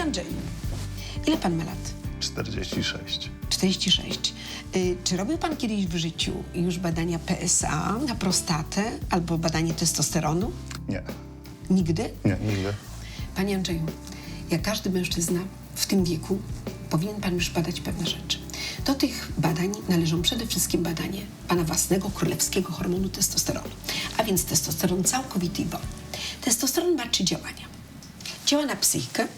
Panie Andrzeju, ile pan ma lat? 46. 46. Y, czy robił pan kiedyś w życiu już badania PSA na prostatę albo badanie testosteronu? Nie, Nigdy? nie, nigdy. Panie Andrzeju, jak każdy mężczyzna w tym wieku, powinien pan już badać pewne rzeczy. Do tych badań należą przede wszystkim badanie pana własnego królewskiego hormonu testosteronu, a więc testosteron całkowity i wolny. Testosteron ma trzy działania. Działa na psychikę,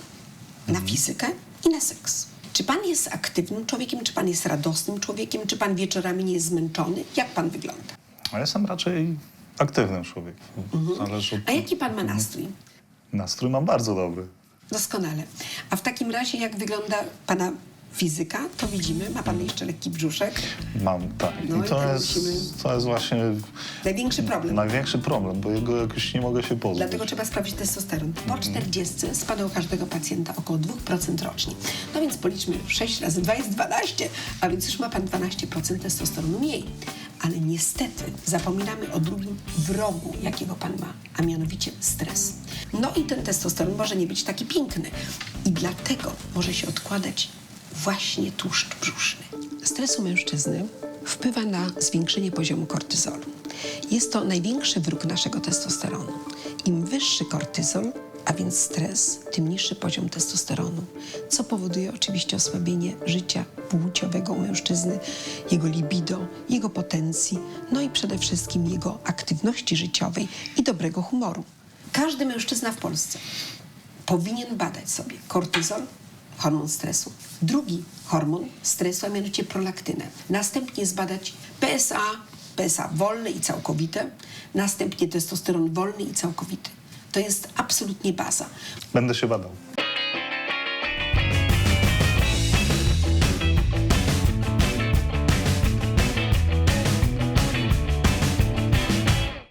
na fizykę i na seks. Czy pan jest aktywnym człowiekiem, czy pan jest radosnym człowiekiem, czy pan wieczorami nie jest zmęczony? Jak pan wygląda? A ja jestem raczej aktywnym człowiekiem. Zależy od... A jaki pan ma nastrój? Nastrój mam bardzo dobry. Doskonale. A w takim razie, jak wygląda pana fizyka, to widzimy, ma pan jeszcze lekki brzuszek. Mam, tak. No i I to tak jest, musimy- to jest właśnie Największy problem. największy problem, bo jego jakoś nie mogę się pozbyć. Dlatego trzeba sprawdzić testosteron. Po 40 spada u każdego pacjenta około 2% rocznie. No więc policzmy 6 razy 2 jest 12, a więc już ma pan 12% testosteronu mniej. Ale niestety zapominamy o drugim wrogu, jakiego pan ma, a mianowicie stres. No i ten testosteron może nie być taki piękny i dlatego może się odkładać właśnie tłuszcz brzuszny. Stres u mężczyzny wpływa na zwiększenie poziomu kortyzolu. Jest to największy wróg naszego testosteronu. Im wyższy kortyzol, a więc stres, tym niższy poziom testosteronu, co powoduje oczywiście osłabienie życia płciowego u mężczyzny, jego libido, jego potencji, no i przede wszystkim jego aktywności życiowej i dobrego humoru. Każdy mężczyzna w Polsce powinien badać sobie kortyzol, hormon stresu, drugi hormon stresu, a mianowicie prolaktynę. Następnie zbadać PSA, PSA wolne i całkowite, następnie testosteron wolny i całkowity. To jest absolutnie baza. Będę się badał.